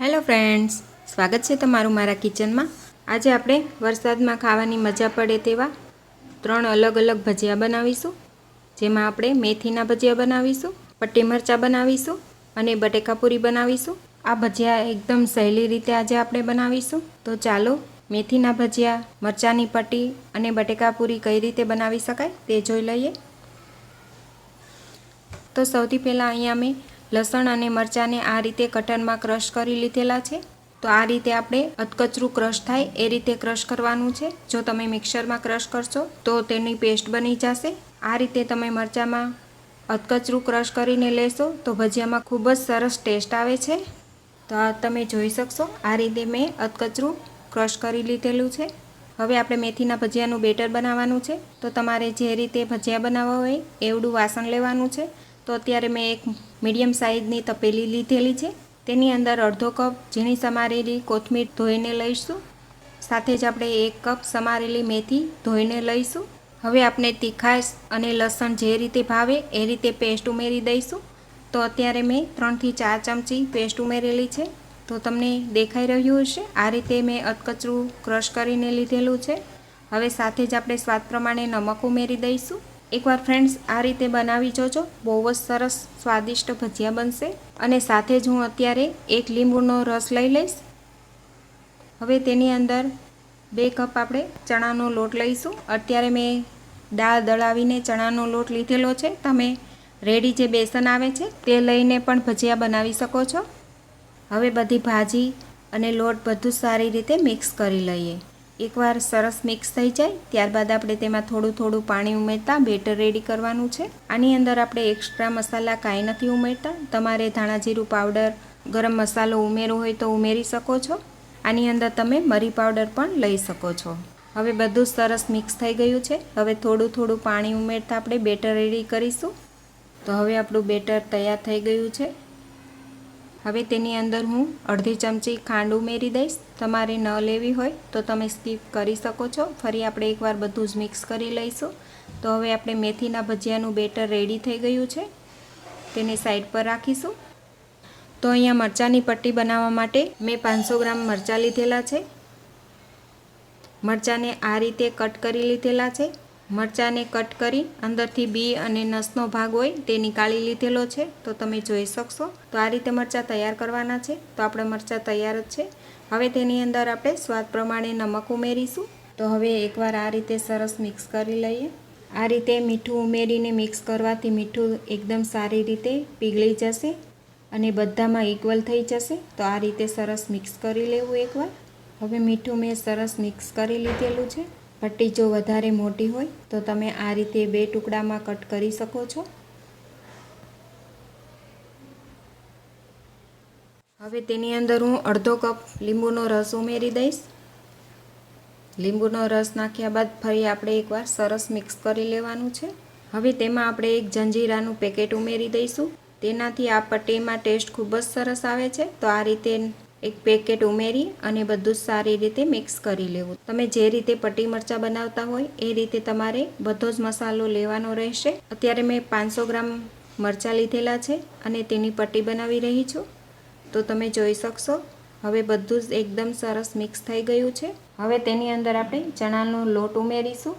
Hello friends, સ્વાગત છે તમારું મારા કિચનમાં. આજે આપણે વરસાદમાં ખાવાની મજા પડે તેવા ત્રણ અલગ અલગ ભજીયા બનાવીશું. જેમાં આપણે મેથીના ભજીયા બનાવીશું, પટ્ટી મરચાં બનાવીશું અને બટેકાપૂરી બનાવીશું. આ ભજીયા એકદમ સહેલી રીતે આજે આપણે બનાવીશું. તો ચાલો મેથીના ભજીયા, મરચાંની પટ્ટી અને બટેકાપૂરી કઈ રીતે બનાવી શકાય તે જોઈ લઈએ. તો સૌથી પહેલાં અહીંયા મેં લસણ અને મરચાંને આ રીતે કટરમાં ક્રશ કરી લીધેલા છે. તો આ રીતે આપણે અધકચરું ક્રશ થાય એ રીતે ક્રશ કરવાનું છે. જો તમે મિક્સરમાં ક્રશ કરશો તો તેની પેસ્ટ બની જશે. આ રીતે તમે મરચાંમાં અધકચરું ક્રશ કરીને લેશો તો ભજીયામાં ખૂબ જ સરસ ટેસ્ટ આવે છે. તો આ તમે જોઈ શકશો, આ રીતે મેં અધકચરું ક્રશ કરી લીધેલું છે. હવે આપણે મેથીના ભજીયાનું બેટર બનાવવાનું છે. તો તમારે જે રીતે ભજીયા બનાવવા હોય એવડું વાસણ લેવાનું છે. તો અત્યારે મેં એક મીડિયમ સાઇઝની તપેલી લીધેલી છે. તેની અંદર અડધો કપ ઝીણી સમારેલી કોથમીર ધોઈને લઈશું. સાથે જ આપણે એક કપ સમારેલી મેથી ધોઈને લઈશું. હવે આપણે તીખાશ અને લસણ જે રીતે ભાવે એ રીતે પેસ્ટ ઉમેરી દઈશું. તો અત્યારે મેં ત્રણથી ચાર ચમચી પેસ્ટ ઉમેરેલી છે. તો તમને દેખાઈ રહ્યું હશે. આ રીતે મેં અટકચરું ક્રશ કરીને લીધેલું છે. હવે સાથે જ આપણે સ્વાદ પ્રમાણે નમક ઉમેરી દઈશું. એકવાર ફ્રેન્ડ્સ આ રીતે બનાવી જોજો. બહુ જ સરસ, સ્વાદિષ્ટ ભજીયા બનશે. અને સાથે જ હું અત્યારે એક લીંબુનો રસ લઈ લઈશ. હવે તેની અંદર બે કપ આપણે ચણાનો લોટ લઈશું. અત્યારે મેં દાળ દળાવીને ચણાનો લોટ લીધેલો છે. તમે રેડી જે બેસન આવે છે, તે લઈને પણ ભજીયા બનાવી શકો છો. હવે બધી ભાજી અને લોટ બધું સારી રીતે મિક્સ કરી લઈએ. એકવાર સરસ મિક્સ થઈ જાય, ત્યારબાદ આપણે તેમાં થોડું થોડું પાણી ઉમેરતા બેટર રેડી કરવાનું છે. આની અંદર આપણે એક્સ્ટ્રા મસાલા કાંઈ નથી ઉમેરતા. તમારે ધાણા જીરું પાવડર, ગરમ મસાલો ઉમેરવો હોય તો ઉમેરી શકો છો. આની અંદર તમે મરી પાવડર પણ લઈ શકો છો. હવે બધું સરસ મિક્સ થઈ ગયું છે. હવે થોડું થોડું પાણી ઉમેરતા આપણે બેટર રેડી કરીશું. તો હવે આપણું બેટર તૈયાર થઈ ગયું છે. હવે તેની અંદર હું અડધી ચમચી ખાંડ ઉમેરી દઈશ. તમારે ન લેવી હોય તો તમે સ્કીપ કરી શકો છો. ફરી આપણે એકવાર બધું જ મિક્સ કરી લઈશું. તો હવે આપણે મેથીના ભજીયાનું બેટર રેડી થઈ ગયું છે. તેને સાઈડ પર રાખીશું. તો અહીંયા મરચાંની પટ્ટી બનાવવા માટે મેં પાંચસો ગ્રામ મરચાં લીધેલા છે. મરચાંને આ રીતે કટ કરી લીધેલા છે. મરચાંને કટ કરી અંદરથી બી અને નસનો ભાગ હોય તે નીકાળી લીધેલો છે. તો તમે જોઈ શકશો. તો આ રીતે મરચાં તૈયાર કરવાના છે. તો આપણે મરચાં તૈયાર જ છે. હવે તેની અંદર આપણે સ્વાદ પ્રમાણે નમક ઉમેરીશું. તો હવે એકવાર આ રીતે સરસ મિક્સ કરી લઈએ. આ રીતે મીઠું ઉમેરીને મિક્સ કરવાથી મીઠું એકદમ સારી રીતે પીગળી જશે અને બધામાં ઇક્વલ થઈ જશે. તો આ રીતે સરસ મિક્સ કરી લેવું એકવાર. હવે મીઠું મેં સરસ મિક્સ કરી લીધેલું છે. પટ્ટી જો વધારે મોટી હોય, તો તમે આ રીતે બે ટુકડામાં કટ કરી શકો છો. હવે તેની અંદર હું અડધો કપ લીંબુનો રસ ઉમેરી દઈશ. લીંબુનો રસ નાખ્યા બાદ ફરી આપણે એકવાર સરસ મિક્સ કરી લેવાનું છે. હવે તેમાં આપણે એક જંજીરાનું પેકેટ ઉમેરી દઈશું. તેનાથી આ પટ્ટીમાં ટેસ્ટ ખૂબ જ સરસ આવે છે. તો આ રીતે એક પેકેટ ઉમેરી અને બધું જ સારી રીતે મિક્સ કરી લેવું. તમે જે રીતે પટ્ટી મરચાં બનાવતા હોય, એ રીતે તમારે બધો જ મસાલો લેવાનો રહેશે. અત્યારે મેં પાંચસો ગ્રામ મરચાં લીધેલા છે અને તેની પટ્ટી બનાવી રહી છું. તો તમે જોઈ શકશો, હવે બધું જ એકદમ સરસ મિક્સ થઈ ગયું છે. હવે તેની અંદર આપણે ચણાનો લોટ ઉમેરીશું.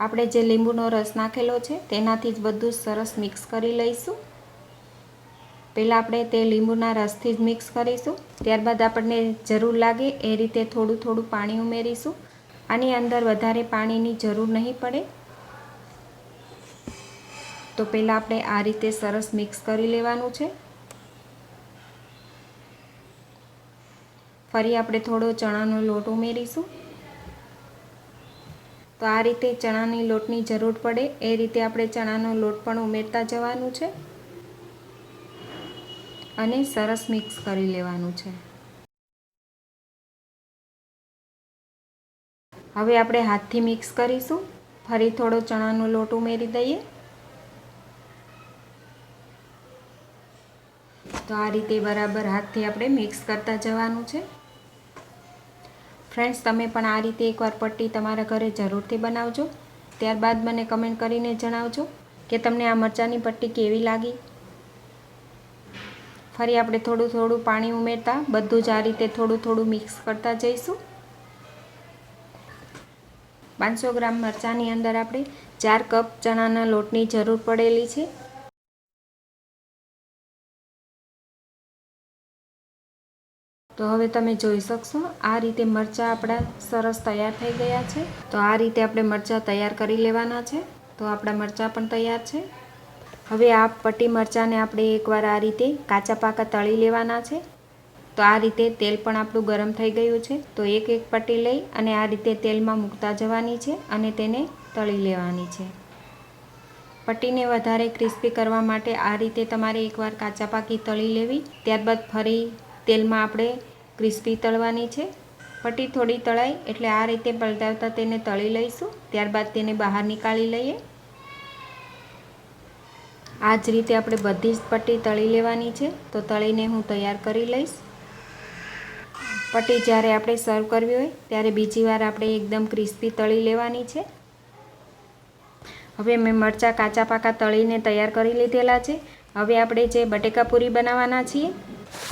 આપણે જે લીંબુનો રસ નાખેલો છે, તેનાથી જ બધું સરસ મિક્સ કરી લઈશું. પહેલાં આપણે તે લીંબુના રસથી જ મિક્સ કરીશું. ત્યારબાદ આપણને જરૂર લાગે એ રીતે થોડું થોડું પાણી ઉમેરીશું. આની અંદર વધારે પાણીની જરૂર નહીં પડે. તો પહેલાં આપણે આ રીતે સરસ મિક્સ કરી લેવાનું છે. ફરી આપણે થોડો ચણાનો લોટ ઉમેરીશું. તો આ રીતે ચણાની લોટની જરૂર પડે. એ રીતે આપણે ચણાનો લોટ પણ ઉમેરતા જવાનું છે. અને સરસ મિક્સ કરી લેવાનું છે. હવે આપણે હાથથી મિક્સ કરીશું. ફરી થોડો ચણાનો લોટ ઉમેરી દઈએ. તો આ રીતે બરાબર હાથથી આપણે મિક્સ કરતા જવાનું છે. ફ્રેન્ડ્સ, તમે પણ આ રીતે એકવાર પટ્ટી તમારા ઘરે જરૂરથી બનાવજો. ત્યારબાદ મને કમેન્ટ કરીને જણાવજો કે તમને આ મરચાંની પટ્ટી કેવી લાગી? ફરી આપણે થોડું થોડું પાણી ઉમેરતા બધું જ આ રીતે થોડું થોડું મિક્સ કરતા જઈશું. પાંચસો ગ્રામ મરચાંની અંદર આપણે ચાર કપ ચણાના લોટની જરૂર પડેલી છે. તો હવે તમે જોઈ શકશો, આ રીતે મરચાં આપણા સરસ તૈયાર થઈ ગયા છે. તો આ રીતે આપણે મરચાં તૈયાર કરી લેવાના છે. તો આપણા મરચાં પણ તૈયાર છે. હવે આ પટ્ટી મરચાંને આપણે એકવાર આ રીતે કાચા પાકા તળી લેવાના છે. તો આ રીતે તેલ પણ આપણું ગરમ થઈ ગયું છે. તો એક એક પટ્ટી લઈ અને આ રીતે તેલમાં મૂકતા જવાની છે અને તેને તળી લેવાની છે. પટ્ટીને વધારે ક્રિસ્પી કરવા માટે આ રીતે તમારે એકવાર કાચા પાકી તળી લેવી. ત્યારબાદ ફરી તેલમાં આપણે ક્રિસ્પી તળવાની છે. પટ્ટી થોડી તળાય એટલે આ રીતે પલટાવતા તેને તળી લઈશું. ત્યારબાદ તેને બહાર નીકાળી લઈએ. આ જ રીતે આપણે બધી જ પટ્ટી તળી લેવાની છે. તો તળીને હું તૈયાર કરી લઈશ. પટ્ટી જ્યારે આપણે સર્વ કરવી હોય, ત્યારે બીજી વાર આપણે એકદમ ક્રિસ્પી તળી લેવાની છે. હવે મેં મરચાં કાચા પાકા તળીને તૈયાર કરી લીધેલા છે. હવે આપણે જે બટેકા પૂરી બનાવવાના છીએ,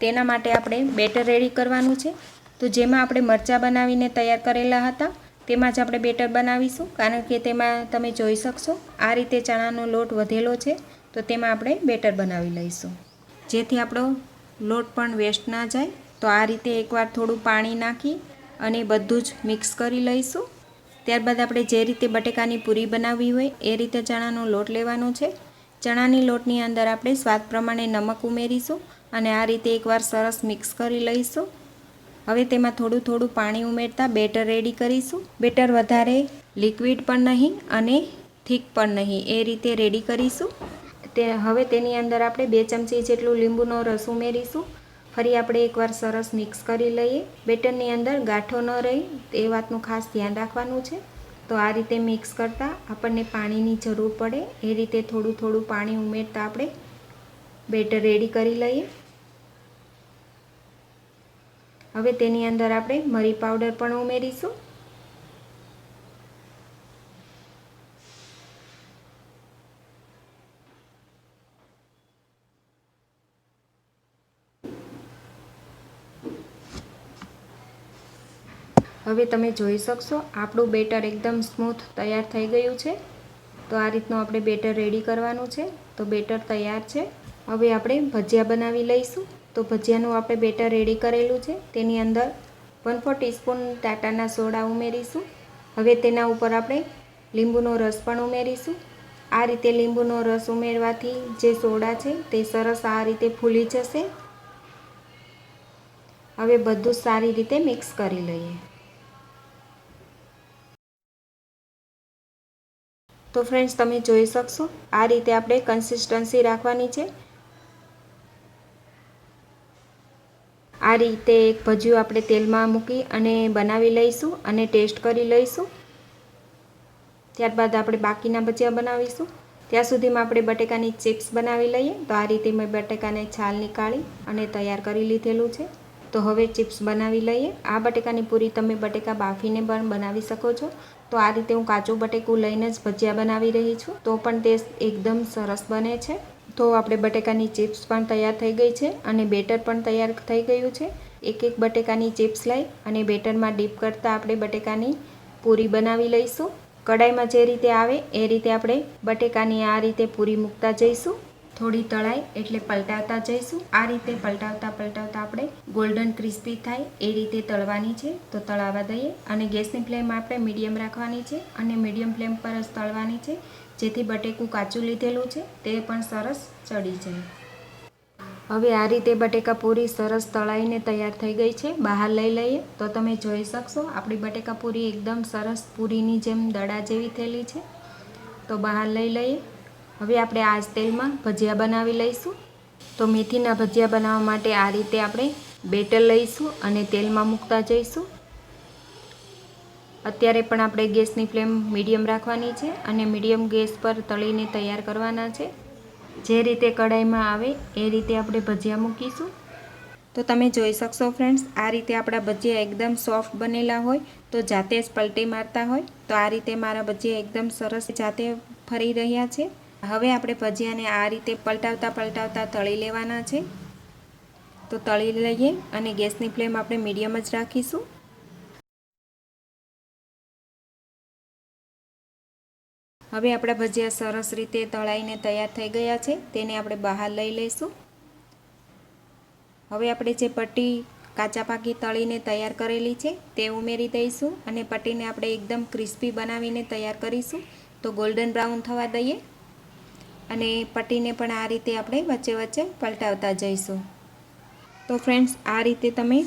તેના માટે આપણે બેટર રેડી કરવાનું છે. તો જેમાં આપણે મરચાં બનાવીને તૈયાર કરેલા હતા, તેમાં જ આપણે બેટર બનાવીશું. કારણ કે તેમાં તમે જોઈ શકશો, આ રીતે ચણાનો લોટ વધેલો છે. તો તેમાં આપણે બેટર બનાવી લઈશું. જેથી આપણો લોટ પણ વેસ્ટ ના જાય. તો આ રીતે એકવાર થોડું પાણી નાખી અને બધું જ મિક્સ કરી લઈશું. ત્યારબાદ આપણે જે રીતે બટેકાની પૂરી બનાવવી હોય એ રીતે ચણાનો લોટ લેવાનો છે. ચણાની લોટની અંદર આપણે સ્વાદ પ્રમાણે નમક ઉમેરીશું અને આ રીતે એકવાર સરસ મિક્સ કરી લઈશું. હવે તેમાં થોડું થોડું પાણી ઉમેરતા બેટર રેડી કરીશું. બેટર વધારે લિક્વિડ પણ નહીં અને થીક પણ નહીં, એ રીતે રેડી કરીશું. તે હવે તેની અંદર આપણે બે ચમચી જેટલું લીંબુનો રસ ઉમેરીશું. ફરી આપણે એકવાર સરસ મિક્સ કરી લઈએ. બેટરની અંદર ગાંઠો ન રહી તે વાતનું ખાસ ધ્યાન રાખવાનું છે. તો આ રીતે મિક્સ કરતાં આપણને પાણીની જરૂર પડે. એ રીતે થોડું થોડું પાણી ઉમેરતા આપણે બેટર રેડી કરી લઈએ. હવે તેની અંદર આપણે મરી પાવડર પણ ઉમેરીશું. હવે તમે જોઈ શકશો, આપણું બેટર એકદમ સ્મૂથ તૈયાર થઈ ગયું છે. તો આ રીતનું આપણે બેટર રેડી કરવાનું છે. તો બેટર તૈયાર છે. હવે આપણે ભજીયા બનાવી લઈશું. તો ભજીયાનું આપણે બેટર રેડી કરેલું છે. તેની અંદર વન ફોર ટીસ્પૂન ટાટાના સોડા ઉમેરીશું. હવે તેના ઉપર આપણે લીંબુનો રસ પણ ઉમેરીશું. આ રીતે લીંબુનો રસ ઉમેરવાથી જે સોડા છે તે સરસ આ રીતે ફૂલી જશે. હવે બધું સારી રીતે મિક્સ કરી લઈએ. તો ફ્રેન્ડ્સ તમે જોઈ શકશો. આ રીતે આપણે કન્સિસ્ટન્સી રાખવાની છે. આ રીતે એક ભજીયું આપણે તેલમાં મૂકી અને બનાવી લઈશું અને ટેસ્ટ કરી લઈશું. ત્યારબાદ આપણે બાકીના ભજીયા બનાવીશું. ત્યાં સુધીમાં આપણે બટેકાની ચિપ્સ બનાવી લઈએ. તો આ રીતે મેં બટેકાને છાલ નીકાળી અને તૈયાર કરી લીધેલું છે. તો હવે ચિપ્સ બનાવી લઈએ. આ બટેકાની પૂરી તમે બટેકા બાફીને પણ બનાવી શકો છો. તો આ રીતે હું કાચું બટેકું લઈને જ ભજીયા બનાવી રહી છું. તો પણ તે એકદમ સરસ બને છે. તો આપણે બટેકાની ચિપ્સ પણ તૈયાર થઈ ગઈ છે અને બેટર પણ તૈયાર થઈ ગયું છે. એક એક બટેકાની ચિપ્સ લઈ અને બેટરમાં ડીપ કરતાં આપણે બટેકાની પૂરી બનાવી લઈશું. કડાઈમાં જે રીતે આવે એ રીતે આપણે બટેકાની આ રીતે પૂરી મૂકતા જઈશું. થોડી તળાય એટલે પલટાવતા જઈશું. આ રીતે પલટાવતા પલટાવતા આપણે ગોલ્ડન ક્રિસ્પી થાય એ રીતે તળવાની છે. તો તળાવવા દઈએ અને ગેસની ફ્લેમ આપણે મીડિયમ રાખવાની છે અને મીડિયમ ફ્લેમ પર જ તળવાની છે. જેથી બટેકું કાચું લીધેલું છે. તે પણ સરસ ચડી જાય. હવે આ રીતે બટેકા પૂરી સરસ તળાઈને તૈયાર થઈ ગઈ છે. બહાર લઈ લઈએ. તો તમે જોઈ શકશો આપણી બટેકા પૂરી એકદમ સરસ પૂરીની જેમ દડા જેવી થયેલી છે. તો બહાર લઈ લઈએ. હવે આપણે આ જ તેલમાં ભજીયા બનાવી લઈશું. તો મેથીના ભજીયા બનાવવા માટે આ રીતે આપણે બેટર લઈશું અને તેલમાં મૂકતા જઈશું. અત્યારે પણ આપણે ગેસની ફ્લેમ મીડિયમ રાખવાની છે અને મીડિયમ ગેસ પર તળીને તૈયાર કરવાના છે. જે રીતે કઢાઈમાં આવે એ રીતે આપણે ભજીયા મૂકીશું. તો તમે જોઈ શકશો ફ્રેન્ડ્સ, આ રીતે આપણા ભજીયા એકદમ સોફ્ટ બનેલા હોય તો જાતે જ પલટી મારતા હોય. તો આ રીતે મારા ભજીયા એકદમ સરસ જાતે ફરી રહ્યા છે. હવે આપણે ભજીયાને આ રીતે પલટાવતા પલટાવતા તળી લેવાના છે. તો તળી લઈએ અને ગેસની ફ્લેમ આપણે મીડિયમ જ રાખીશું. હવે આપણા ભજીયા સરસ રીતે તળાઈને તૈયાર થઈ ગયા છે. તેને આપણે બહાર લઈ લઈશું. હવે આપણે જે પટ્ટી કાચા પાકી તળીને તૈયાર કરેલી છે તે ઉમેરી દઈશું અને પટ્ટીને આપણે એકદમ ક્રિસ્પી બનાવીને તૈયાર કરીશું. તો ગોલ્ડન બ્રાઉન થવા દઈએ. અને પટ્ટીને પણ આ રીતે આપણે વચ્ચે વચ્ચે પલટાવતા જઈશું. તો ફ્રેન્ડ્સ આ રીતે તમે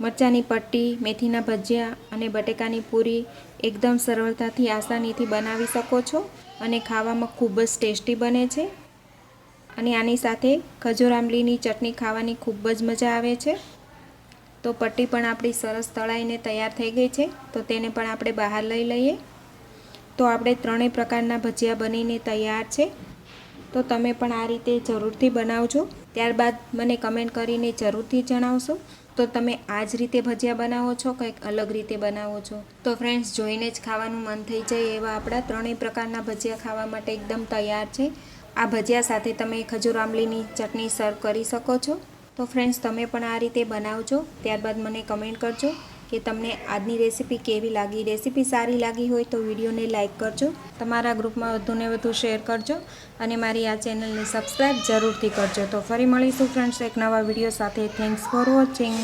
મરચાંની પટ્ટી, મેથીના ભજીયા અને બટેકાની પૂરી એકદમ સરળતાથી આસાનીથી બનાવી શકો છો અને ખાવામાં ખૂબ જ ટેસ્ટી બને છે. અને આની સાથે ખજૂર આંબલીની ચટણી ખાવાની ખૂબ જ મજા આવે છે. તો પટ્ટી પણ આપણી સરસ તળાઈને તૈયાર થઈ ગઈ છે, તો તેને પણ આપણે બહાર લઈ લઈએ. તો આપણે ત્રણેય પ્રકારના ભજીયા બનીને તૈયાર છે. તો તમે પણ આ રીતે જરૂરથી બનાવજો. ત્યારબાદ મને કમેન્ટ કરીને જરૂરથી જણાવશો. તો તમે આ જ રીતે ભજીયા બનાવો છો, કંઈક અલગ રીતે બનાવો છો? તો ફ્રેન્ડ્સ જોઈને જ ખાવાનું મન થઈ જાય એવા આપણા ત્રણેય પ્રકારના ભજીયા ખાવા માટે એકદમ તૈયાર છે. આ ભજીયા સાથે તમે ખજૂર આંબલીની ચટણી સર્વ કરી શકો છો. તો ફ્રેન્ડ્સ તમે પણ આ રીતે બનાવજો. ત્યારબાદ મને કમેન્ટ કરજો. કે તમને આજની રેસીપી કેવી લાગી? રેસીપી સારી લાગી હોય તો વિડીયોને લાઇક કરજો. તમારા ગ્રુપમાં વધુને વધુ શેર કરજો અને મારી આ ચેનલને સબસ્ક્રાઈબ જરૂરથી કરજો. તો ફરી મળીશું, ફ્રેન્ડ્સ, એક નવા વીડિયો સાથે. Thanks for watching